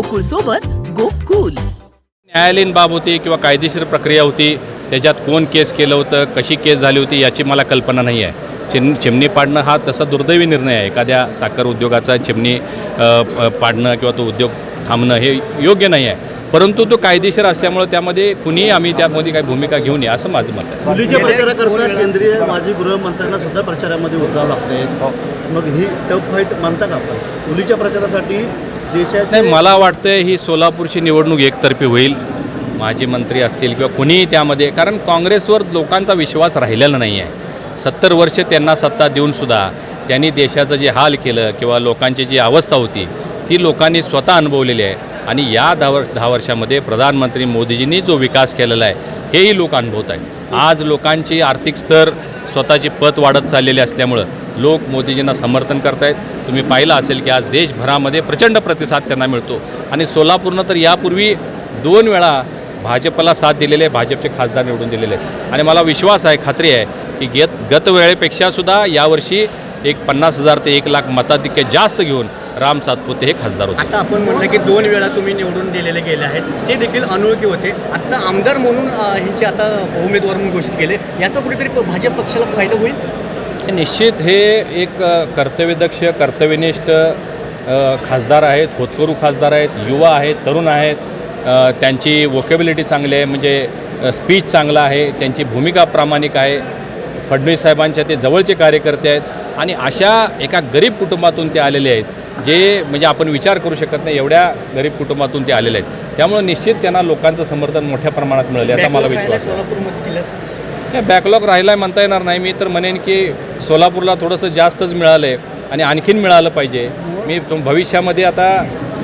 गोकुळ सोबत गोकुल. न्यायालयीन बाब होती किंवा कायदेशीर प्रक्रिया होती त्याच्यात कोण केस केलं होतं कशी केस झाली होती याची मला कल्पना नाही आहे. चिम चिमणी पाडणं हा तसा दुर्दैवी निर्णय आहे. एखाद्या साखर उद्योगाचा चिमणी पाडणं किंवा तो उद्योग थांबणं हे योग्य नाही आहे. परंतु तो कायदेशीर असल्यामुळं त्यामध्ये कुणीही आम्ही त्यामध्ये काही भूमिका घेऊ नये असं माझं मत आहे. केंद्रीय माजी गृहमंत्र्यांना सुद्धा प्रचारामध्ये उतरावं लागतंय. मग ही टफ फाईट मानता का आपण? मुलीच्या प्रचारासाठी देशात मला वाटतं ही सोलापूरची निवडणूक एकतर्फी होईल. माजी मंत्री असतील किंवा कुणीही त्यामध्ये कारण काँग्रेसवर लोकांचा विश्वास राहिलेला नाही आहे सत्तर वर्ष त्यांना सत्ता देऊनसुद्धा त्यांनी देशाचं जे हाल केलं किंवा लोकांची जी अवस्था होती ती लोकांनी स्वतः अनुभवलेली आहे. आणि या दहा वर्ष दहा वर्षामध्ये प्रधानमंत्री मोदीजींनी जो विकास केलेला आहे हेही लोक अनुभवत आहेत. आज लोकांची आर्थिक स्तर स्वतःची पत वाढत चाललेली असल्यामुळं लोक मोदीजींना समर्थन करतायत. तुम्ही पाहिलं असेल की आज देशभरामध्ये प्रचंड प्रतिसाद त्यांना मिळतो. आणि सोलापूरनं तर यापूर्वी दोन वेळा भाजपला साथ दिलेले भाजपचे खासदार निवडून दिलेले आहेत. आणि मला विश्वास आहे खात्री आहे की गेत गत वेळेपेक्षासुद्धा यावर्षी एक पन्नास हजार ते एक लाख मताधिक्य जास्त घेऊन राम सातपुते हे खासदार होते. आता आपण म्हटलं की दोन वेळा तुम्ही निवडून दिलेले गेले आहेत. ते देखील अनोळखी होते. आता आमदार म्हणून ह्यांचे आता उमेदवार म्हणून घोषित केले. याचा कुठेतरी प- भाजप पक्षाला फायदा होईल? निश्चित हे एक कर्तव्यदक्ष कर्तव्यनिष्ठ खासदार आहेत होतकरू खासदार आहेत युवा आहेत तरुण आहेत त्यांची वोकेबिलिटी चांगली आहे म्हणजे स्पीच चांगला आहे त्यांची भूमिका प्रामाणिक आहे. फडणवीस साहेबांच्या ते जवळचे कार्यकर्ते आहेत आणि अशा एका गरीब कुटुंबातून ते आलेले आहेत जे म्हणजे आपण विचार करू शकत नाही एवढ्या गरीब कुटुंबातून ते आलेले आहेत. त्यामुळे निश्चित त्यांना लोकांचं समर्थन मोठ्या प्रमाणात मिळेल याचा मला विश्वास आहे. नाही बॅकलॉग राहिला आहे म्हणता येणार नाही. मी तर म्हणेन की सोलापूरला थोडंसं जास्तच मिळालं आहे आणि आणखीन मिळालं पाहिजे. मी तुम भविष्यामध्ये आता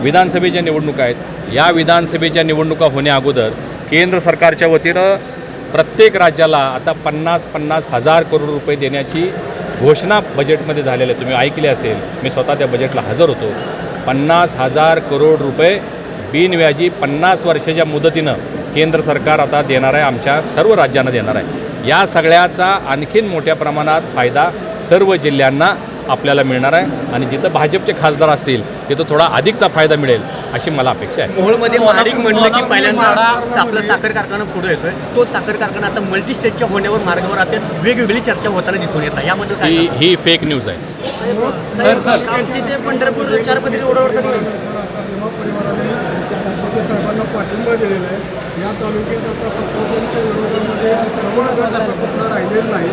विधानसभेच्या निवडणुका आहेत. या विधानसभेच्या निवडणुका होण्याअगोदर केंद्र सरकारच्या वतीनं प्रत्येक राज्याला आता पन्नास पन्नास हजार करोड रुपये देण्याची घोषणा बजेटमध्ये झालेली आहे. तुम्ही ऐकले असेल मी स्वतः त्या बजेटला हजर होतो. पन्नास हजार करोड रुपये बिनव्याजी पन्नास वर्षाच्या मुदतीनं केंद्र सरकार आता देणार आहे आमच्या सर्व राज्यांना देणार आहे. या सगळ्याचा आणखीन मोठ्या प्रमाणात फायदा सर्व जिल्ह्यांना आपल्याला मिळणार आहे. आणि जिथं भाजपचे खासदार असतील तिथं थोडा अधिकचा फायदा मिळेल अशी मला अपेक्षा आहे. मोहोळमध्ये महाडिक म्हणलं की पहिल्यांदा आपला साखर कारखाना पुढे येतोय. तो साखर कारखाना आता मल्टी स्टेजच्या होण्यावर मार्गावर आता वेगवेगळी चर्चा होताना दिसून येतात याबद्दल काय ही? ही फेक न्यूज आहे. पंढरपूर सातपुते साहेबांना पाठिंबा दिलेला आहे. या तालुक्यात आता प्रबळ गट असा कुठला राहिलेला नाही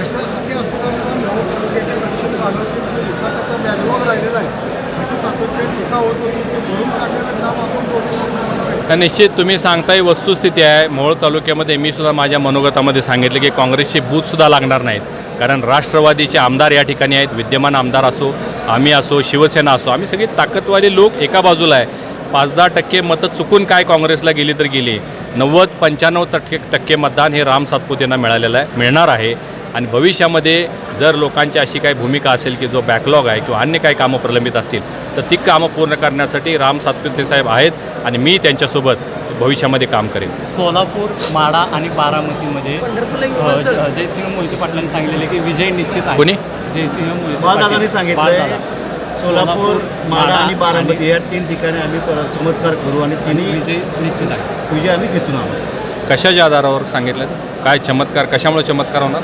अशा असे असताना नऊ तालुक्याच्या दक्षिण भागातील विकासाचा बॅकलॉग राहिलेला आहे. अशी सातत्याने टीका होत होती ते भरून काढण्याचं काम आपण दोन्ही निश्चित तुम्ही सांगताय वस्तुस्थिती आहे. मोहोळ तालुक्यामध्ये मी सुद्धा माझ्या मनोगतामध्ये सांगितलं की काँग्रेसचे बूथसुद्धा लागणार नाहीत. कारण राष्ट्रवादीचे आमदार या ठिकाणी आहेत विद्यमान आमदार असो आम्ही असो शिवसेना असो आम्ही सगळे ताकदवाले लोक एका बाजूला आहे. पाच दहा टक्के मतं चुकून काय काँग्रेसला गेली तर गेली. नव्वद पंच्याण्णव टक्के टक्के मतदान हे राम सातपुतेंना मिळालेलं आहे मिळणार आहे. आणि भविष्यामध्ये जर लोकांची अशी काही भूमिका असेल की जो बॅकलॉग आहे किंवा अन्य काही कामं प्रलंबित असतील तर ती कामं पूर्ण करण्यासाठी राम सातपुते साहेब आहेत आणि मी त्यांच्यासोबत भविष्यामध्ये काम करेन. सोलापूर माडा आणि बारामतीमध्ये जयसिंह मोहिते पाटलांनी सांगितलेले की विजय निश्चित आहे. कोणी? जयसिंह मोहिते बाळदादा. सोलापूर माडा आणि बारामती या तीन ठिकाणी आम्ही प- चमत्कार करू आणि तिन्ही विजय निश्चित आहे. विजय आम्ही घेतून आहोत कशाच्या आधारावर सांगितलं? काय चमत्कार कशामुळे चमत्कार होणार?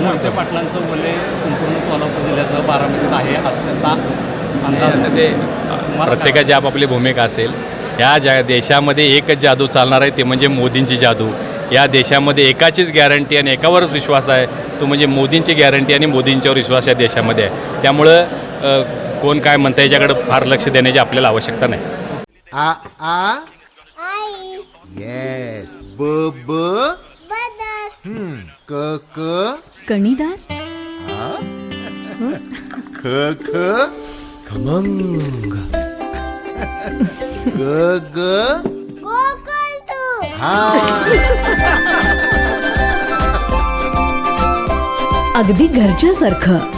मोहिते पाटलांचं बोलले संपूर्ण सोलापूर जिल्ह्याचं बारामतीत आहे असं त्यांचा ते प्रत्येकाची आपापली भूमिका असेल. या जा देशामध्ये एकच जादू चालणार आहे ते म्हणजे मोदींची जादू. या देशामध्ये एकाचीच गॅरंटी आणि एकावरच विश्वास आहे तो म्हणजे मोदींची गॅरंटी आणि मोदींच्यावर विश्वास या देशामध्ये आहे. त्यामुळं कोण काय म्हणतं याच्याकडे फार लक्ष देण्याची आपल्याला आवश्यकता नाही. आ आ? आई. येस ब ब? हम्म. क क? कणीदार ख ख? खमंग. ग ग? हा. अगदी घरच्यासारखं.